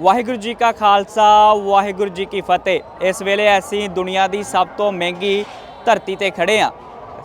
ਵਾਹਿਗੁਰੂ ਜੀ ਕਾ ਖਾਲਸਾ, ਵਾਹਿਗੁਰੂ ਜੀ ਕੀ ਫਤਿਹ। ਇਸ ਵੇਲੇ ਅਸੀਂ ਦੁਨੀਆ ਦੀ ਸਭ ਤੋਂ ਮਹਿੰਗੀ ਧਰਤੀ ਤੇ ਖੜੇ ਆ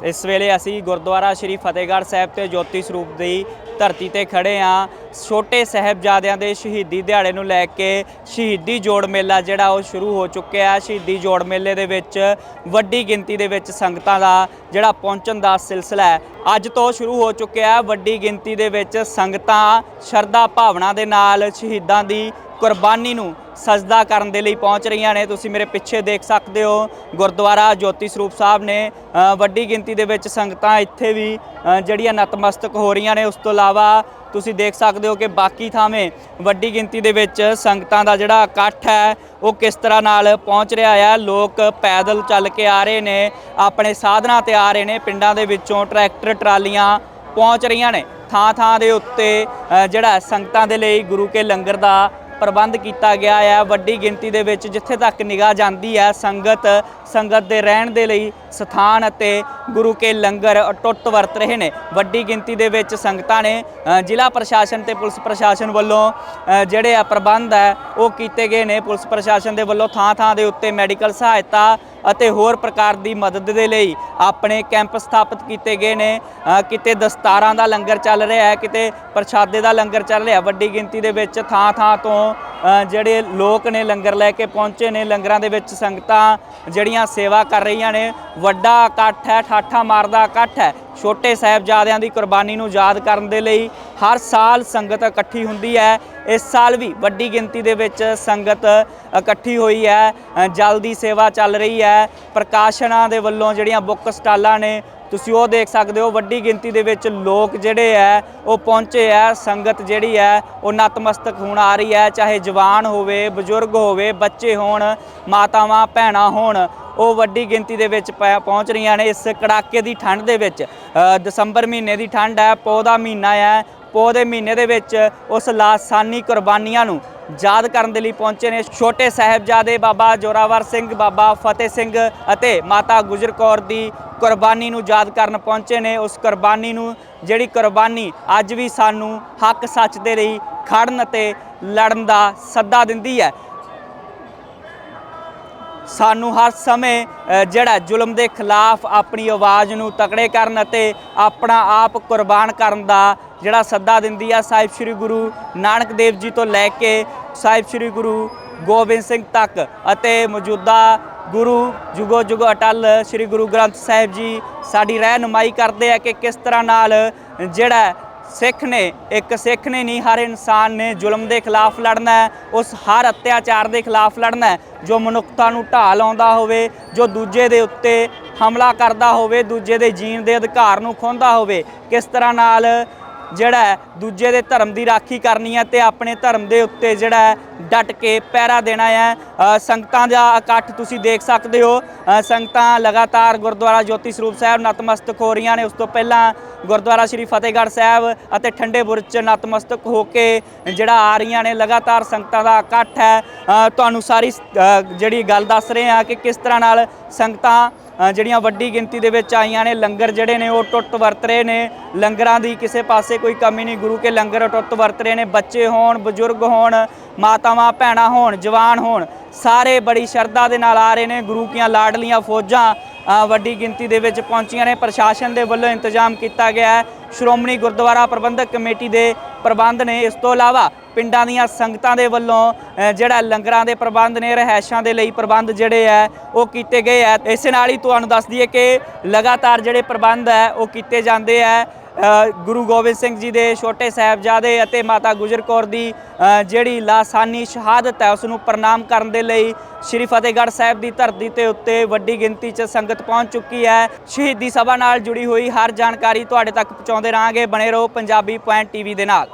ਇਸ ਵੇਲੇ ਅਸੀਂ ਗੁਰਦੁਆਰਾ ਸ਼੍ਰੀ ਫਤਿਹਗੜ੍ਹ ਸਾਹਿਬ ਤੇ ਜੋਤੀ ਸਰੂਪ ਦੀ ਧਰਤੀ ਤੇ ਖੜੇ ਆ ਛੋਟੇ ਸਾਹਿਬਜ਼ਾਦਿਆਂ ਦੇ ਸ਼ਹੀਦੀ ਦਿਹਾੜੇ ਨੂੰ ਲੈ ਕੇ ਸ਼ਹੀਦੀ ਜੋੜ ਮੇਲਾ ਜਿਹੜਾ ਉਹ ਸ਼ੁਰੂ ਹੋ ਚੁੱਕਿਆ ਹੈ। ਸ਼ਹੀਦੀ ਜੋੜ ਮੇਲੇ ਦੇ ਵਿੱਚ ਵੱਡੀ ਗਿਣਤੀ ਦੇ ਵਿੱਚ ਸੰਗਤਾਂ ਦਾ ਜਿਹੜਾ ਪਹੁੰਚਣ ਦਾ ਸਿਲਸਿਲਾ ਹੈ, ਅੱਜ ਤੋਂ ਸ਼ੁਰੂ ਹੋ ਚੁੱਕਿਆ ਹੈ। ਵੱਡੀ ਗਿਣਤੀ ਦੇ ਵਿੱਚ ਸੰਗਤਾਂ ਸ਼ਰਧਾ ਭਾਵਨਾ ਦੇ ਨਾਲ ਸ਼ਹੀਦਾਂ ਦੀ ਕੁਰਬਾਨੀ ਨੂੰ ਸਜਦਾ ਕਰਨ ਦੇ ਲਈ ਪਹੁੰਚ ਰਹੀਆਂ ਨੇ। ਤੁਸੀਂ ਮੇਰੇ ਪਿੱਛੇ ਦੇਖ ਸਕਦੇ ਹੋ, ਗੁਰਦੁਆਰਾ ਜੋਤੀ ਸਰੂਪ ਸਾਹਿਬ ਨੇ ਵੱਡੀ ਗਿਣਤੀ ਦੇ ਵਿੱਚ ਸੰਗਤਾਂ ਇੱਥੇ ਵੀ ਜਿਹੜੀਆਂ ਨਤਮਸਤਕ ਹੋ ਰਹੀਆਂ ਨੇ। ਉਸ ਤੋਂ ਇਲਾਵਾ ਤੁਸੀਂ ਦੇਖ ਸਕਦੇ ਹੋ ਕਿ ਬਾਕੀ ਥਾਵੇਂ ਵੱਡੀ ਗਿਣਤੀ ਦੇ ਵਿੱਚ ਸੰਗਤਾਂ ਦਾ ਜਿਹੜਾ ਇਕੱਠ ਹੈ, ਉਹ ਕਿਸ ਤਰ੍ਹਾਂ ਨਾਲ ਪਹੁੰਚ ਰਿਹਾ ਹੈ ਲੋਕ ਪੈਦਲ ਚੱਲ ਕੇ ਆ ਰਹੇ ਨੇ, ਆਪਣੇ ਸਾਧਨਾਂ ਤੇ ਆ ਰਹੇ ਨੇ। ਪਿੰਡਾਂ ਦੇ ਵਿੱਚੋਂ ਟਰੈਕਟਰ, ਟਰਾਲੀਆਂ ਪਹੁੰਚ ਰਹੀਆਂ ਨੇ। ਥਾਂ ਥਾਂ ਦੇ ਉੱਤੇ ਜਿਹੜਾ ਸੰਗਤਾਂ ਦੇ ਲਈ ਗੁਰੂ ਕੇ ਲੰਗਰ ਦਾ ਪ੍ਰਬੰਧ ਕੀਤਾ ਗਿਆ ਹੈ। ਵੱਡੀ ਗਿਣਤੀ ਦੇ ਵਿੱਚ ਜਿੱਥੇ ਤੱਕ ਨਿਗਾਹ ਜਾਂਦੀ ਹੈ ਸੰਗਤ ਸੰਗਤ ਦੇ ਰਹਿਣ ਦੇ ਲਈ ਸਥਾਨ ਅਤੇ ਗੁਰੂ ਕੇ ਲੰਗਰ ਟੁੱਟ ਵਰਤ ਰਹੇ ਨੇ। ਵੱਡੀ ਗਿਣਤੀ ਦੇ ਵਿੱਚ ਸੰਗਤਾਂ ਨੇ ਜ਼ਿਲ੍ਹਾ ਪ੍ਰਸ਼ਾਸਨ ਤੇ ਪੁਲਿਸ ਪ੍ਰਸ਼ਾਸਨ ਵੱਲੋਂ ਜਿਹੜੇ ਆ ਪ੍ਰਬੰਧ ਹੈ, ਉਹ ਕੀਤੇ ਗਏ ਨੇ। ਪੁਲਿਸ ਪ੍ਰਸ਼ਾਸਨ ਦੇ ਵੱਲੋਂ ਥਾਂ ਥਾਂ ਦੇ ਉੱਤੇ ਮੈਡੀਕਲ ਸਹਾਇਤਾ ਅਤੇ ਹੋਰ ਪ੍ਰਕਾਰ ਦੀ ਮਦਦ ਦੇ ਲਈ ਆਪਣੇ ਕੈਂਪ ਸਥਾਪਿਤ ਕੀਤੇ ਗਏ ਨੇ। ਕਿਤੇ ਦਸਤਾਰਾਂ ਦਾ ਲੰਗਰ ਚੱਲ ਰਿਹਾ ਹੈ, ਕਿਤੇ ਪ੍ਰਸ਼ਾਦੇ ਦਾ ਲੰਗਰ ਚੱਲ ਰਿਹਾ। ਵੱਡੀ ਗਿਣਤੀ ਦੇ ਵਿੱਚ ਥਾਂ ਥਾਂ ਤੋਂ ਜਿਹੜੇ ਲੋਕ ਨੇ ਲੰਗਰ ਲੈ ਕੇ ਪਹੁੰਚੇ ਨੇ। ਲੰਗਰਾਂ ਦੇ ਵਿੱਚ ਸੰਗਤਾਂ ਜਿਹੜੀਆਂ ਸੇਵਾ ਕਰ ਰਹੀਆਂ ਨੇ, ਵੱਡਾ ਇਕੱਠ ਹੈ, ਠਾਠਾ ਮਾਰਦਾ ਇਕੱਠ ਹੈ। ਛੋਟੇ ਸਾਹਿਬਜ਼ਾਦਿਆਂ ਦੀ ਕੁਰਬਾਨੀ ਨੂੰ ਯਾਦ ਕਰਨ ਦੇ ਲਈ ਹਰ ਸਾਲ ਸੰਗਤ ਇਕੱਠੀ ਹੁੰਦੀ ਹੈ। ਇਸ ਸਾਲ ਵੀ ਵੱਡੀ ਗਿਣਤੀ ਦੇ ਵਿੱਚ ਸੰਗਤ ਇਕੱਠੀ ਹੋਈ ਹੈ। ਜਲ ਦੀ ਸੇਵਾ ਚੱਲ ਰਹੀ ਹੈ। ਪ੍ਰਕਾਸ਼ਨਾਂ ਦੇ ਵੱਲੋਂ ਜਿਹੜੀਆਂ ਬੁੱਕ ਸਟਾਲਾਂ ਨੇ, ਤੁਸੀਂ ਉਹ ਦੇਖ ਸਕਦੇ ਹੋ, ਵੱਡੀ ਗਿਣਤੀ ਦੇ ਵਿੱਚ ਲੋਕ ਜਿਹੜੇ ਹੈ, ਉਹ ਪਹੁੰਚੇ ਹੈ। ਸੰਗਤ ਜਿਹੜੀ ਹੈ, ਉਹ ਨਤਮਸਤਕ ਹੋਣ ਆ ਰਹੀ ਹੈ। ਚਾਹੇ ਜਵਾਨ ਹੋਵੇ, ਬਜ਼ੁਰਗ ਹੋਵੇ, ਬੱਚੇ ਹੋਣ, ਮਾਤਾਵਾਂ, ਭੈਣਾਂ ਹੋਣ ਉਹ ਵੱਡੀ ਗਿਣਤੀ ਦੇ ਵਿੱਚ ਪੈ- ਪਹੁੰਚ ਰਹੀਆਂ ਨੇ ਇਸ ਕੜਾਕੇ ਦੀ ਠੰਡ ਦੇ ਵਿੱਚ। ਦਸੰਬਰ ਮਹੀਨੇ ਦੀ ਠੰਡ ਹੈ, ਪੋਹ ਦਾ ਮਹੀਨਾ ਹੈ। ਪੋਹ ਦੇ ਮਹੀਨੇ ਦੇ ਵਿੱਚ ਉਸ ਲਾਸਾਨੀ ਕੁਰਬਾਨੀਆਂ ਨੂੰ ਯਾਦ ਕਰਨ ਦੇ ਲਈ ਪਹੁੰਚੇ ਨੇ ਛੋਟੇ ਸਾਹਿਬਜ਼ਾਦੇ ਬਾਬਾ ਜੋਰਾਵਰ ਸਿੰਘ, ਬਾਬਾ ਫਤਿਹ ਸਿੰਘ ਅਤੇ ਮਾਤਾ ਗੁਜਰ ਕੌਰ ਦੀ ਕੁਰਬਾਨੀ ਨੂੰ ਯਾਦ ਕਰਨ ਪਹੁੰਚੇ ਨੇ। ਉਸ ਕੁਰਬਾਨੀ ਨੂੰ, ਜਿਹੜੀ ਕੁਰਬਾਨੀ ਅੱਜ ਵੀ ਸਾਨੂੰ ਹੱਕ ਸੱਚ ਦੇ ਲਈ ਖੜਨ ਅਤੇ ਲੜਨ ਦਾ ਸੱਦਾ ਦਿੰਦੀ ਹੈ। ਸਾਨੂੰ ਹਰ ਸਮੇਂ ਜਿਹੜਾ ਜ਼ੁਲਮ ਦੇ ਖਿਲਾਫ ਆਪਣੀ ਆਵਾਜ਼ ਨੂੰ ਤਕੜੇ ਕਰਨ ਅਤੇ ਆਪਣਾ ਆਪ ਕੁਰਬਾਨ ਕਰਨ ਦਾ ਜਿਹੜਾ ਸੱਦਾ ਦਿੰਦੀ ਆ ਸਾਹਿਬ ਸ੍ਰੀ ਗੁਰੂ ਨਾਨਕ ਦੇਵ ਜੀ ਤੋਂ ਲੈ ਕੇ ਸਾਹਿਬ ਸ੍ਰੀ ਗੁਰੂ ਗੋਬਿੰਦ ਸਿੰਘ ਤੱਕ ਅਤੇ ਮੌਜੂਦਾ ਗੁਰੂ ਜੁਗੋ ਜੁਗੋ ਅਟਲ ਸ੍ਰੀ ਗੁਰੂ ਗ੍ਰੰਥ ਸਾਹਿਬ ਜੀ ਸਾਡੀ ਰਹਿਨੁਮਾਈ ਕਰਦੇ ਆ ਕਿ ਕਿਸ ਤਰ੍ਹਾਂ ਨਾਲ ਜਿਹੜਾ ਸਿੱਖ ਨੇ, ਇੱਕ ਸਿੱਖ ਨੇ ਨਹੀਂ, ਹਰ ਇਨਸਾਨ ਨੇ ਜ਼ੁਲਮ ਦੇ ਖਿਲਾਫ ਲੜਨਾ ਹੈ, ਉਸ ਹਰ ਅਤਿਆਚਾਰ ਦੇ ਖਿਲਾਫ ਲੜਨਾ ਹੈ। ਜੋ ਮਨੁੱਖਤਾ ਨੂੰ ਢਾਹ ਲਾਉਂਦਾ ਹੋਵੇ, ਜੋ ਦੂਜੇ ਦੇ ਉੱਤੇ ਹਮਲਾ ਕਰਦਾ ਹੋਵੇ, ਦੂਜੇ ਦੇ ਜੀਣ ਦੇ ਅਧਿਕਾਰ ਨੂੰ ਖੋਹਦਾ ਹੋਵੇ, ਕਿਸ ਤਰ੍ਹਾਂ ਨਾਲ ਜਿਹੜਾ ਦੂਜੇ ਦੇ ਧਰਮ ਦੀ ਰਾਖੀ ਕਰਨੀ ਹੈ ਤੇ ਆਪਣੇ ਧਰਮ ਦੇ ਉੱਤੇ ਜਿਹੜਾ ਹੈ, ਡਟ ਕੇ ਪਹਿਰਾ ਦੇਣਾ ਹੈ। ਸੰਗਤਾਂ ਦਾ ਇਕੱਠ ਤੁਸੀਂ ਦੇਖ ਸਕਦੇ ਹੋ। ਸੰਗਤਾਂ ਲਗਾਤਾਰ ਗੁਰਦੁਆਰਾ ਜੋਤੀ ਸਰੂਪ ਸਾਹਿਬ ਨਤਮਸਤਕ ਹੋ ਰਹੀਆਂ ਨੇ। ਉਸ ਤੋਂ ਪਹਿਲਾਂ ਗੁਰਦੁਆਰਾ ਸ਼੍ਰੀ ਫਤਿਹਗੜ੍ਹ ਸਾਹਿਬ ਅਤੇ ਠੰਡੇ ਬੁਰਜ ਨਤਮਸਤਕ ਹੋ ਕੇ ਜਿਹੜਾ ਆ ਰਹੀਆਂ ਨੇ। ਲਗਾਤਾਰ ਸੰਗਤਾਂ ਦਾ ਇਕੱਠ ਹੈ। ਤੁਹਾਨੂੰ ਸਾਰੀ ਜਿਹੜੀ ਗੱਲ ਦੱਸ ਰਹੇ ਹਾਂ ਕਿ ਕਿਸ ਤਰ੍ਹਾਂ ਨਾਲ ਸੰਗਤਾਂ ਜਿਹੜੀਆਂ ਵੱਡੀ ਗਿਣਤੀ ਦੇ ਵਿੱਚ ਆਈਆਂ ਨੇ, ਲੰਗਰ ਜਿਹੜੇ ਨੇ, ਉਹ ਟੁੱਟ ਵਰਤ ਰਹੇ ਨੇ। ਲੰਗਰਾਂ ਦੀ ਕਿਸੇ ਪਾਸੇ ਕੋਈ ਕਮੀ ਨਹੀਂ, ਗੁਰੂ ਕੇ ਲੰਗਰ ਟੁੱਟ ਵਰਤ ਰਹੇ ਨੇ। ਬੱਚੇ ਹੋਣ, ਬਜ਼ੁਰਗ ਹੋਣ, ਮਾਤਾਵਾਂ, ਭੈਣਾਂ ਹੋਣ, ਜਵਾਨ ਹੋਣ, ਸਾਰੇ ਬੜੀ ਸ਼ਰਧਾ ਦੇ ਨਾਲ ਆ ਰਹੇ ਨੇ। ਗੁਰੂ ਕੀਆਂ ਲਾਡਲੀਆਂ ਫੌਜਾਂ ਵੱਡੀ ਗਿਣਤੀ ਦੇ ਵਿੱਚ ਪਹੁੰਚੀਆਂ ਨੇ। ਪ੍ਰਸ਼ਾਸਨ ਦੇ ਵੱਲੋਂ ਇੰਤਜ਼ਾਮ ਕੀਤਾ ਗਿਆ ਹੈ। ਸ਼੍ਰੋਮਣੀ ਗੁਰਦੁਆਰਾ ਪ੍ਰਬੰਧਕ ਕਮੇਟੀ ਦੇ ਪ੍ਰਬੰਧ ਨੇ ਇਸ ਤੋਂ ਇਲਾਵਾ ਪਿੰਡਾਂ ਦੀਆਂ ਸੰਗਤਾਂ ਦੇ ਵੱਲੋਂ ਜਿਹੜਾ ਲੰਗਰਾਂ ਦੇ ਪ੍ਰਬੰਧ ਨੇ ਰਹਿائشਾਂ ਦੇ ਲਈ ਪ੍ਰਬੰਧ ਜਿਹੜੇ ਆ ਉਹ ਕੀਤੇ ਗਏ ਆ ਇਸੇ ਨਾਲ ਹੀ ਤੁਹਾਨੂੰ ਦੱਸ ਦਈਏ ਕਿ ਲਗਾਤਾਰ ਜਿਹੜੇ ਪ੍ਰਬੰਧ ਆ ਉਹ ਕੀਤੇ ਜਾਂਦੇ ਆ ਗੁਰੂ ਗੋਬਿੰਦ ਸਿੰਘ ਜੀ ਦੇ ਛੋਟੇ ਸਾਹਿਬਜ਼ਾਦੇ ਅਤੇ ਮਾਤਾ ਗੁਜਰ ਕੌਰ ਦੀ ਜਿਹੜੀ ਲਾਸਾਨੀ ਸ਼ਹਾਦਤ ਹੈ ਉਸ ਨੂੰ ਪ੍ਰਣਾਮ ਕਰਨ ਦੇ ਲਈ ਸ਼੍ਰੀ ਫਤਿਹਗੜ੍ਹ ਸਾਹਿਬ ਦੀ ਧਰਤੀ ਤੇ ਉੱਤੇ ਵੱਡੀ ਗਿਣਤੀ 'ਚ ਸੰਗਤ ਪਹੁੰਚ ਚੁੱਕੀ ਹੈ। ਸ਼ਹੀਦੀ ਸਭਾ ਨਾਲ ਜੁੜੀ ਹੋਈ ਹਰ ਜਾਣਕਾਰੀ ਤੁਹਾਡੇ ਤੱਕ ਪਹੁੰਚਾਉਂਦੇ ਰਹਾਂਗੇ। ਬਣੇ ਰਹੋ ਪੰਜਾਬੀ ਪੁਆਇੰਟ ਟੀਵੀ ਦੇ ਨਾਲ।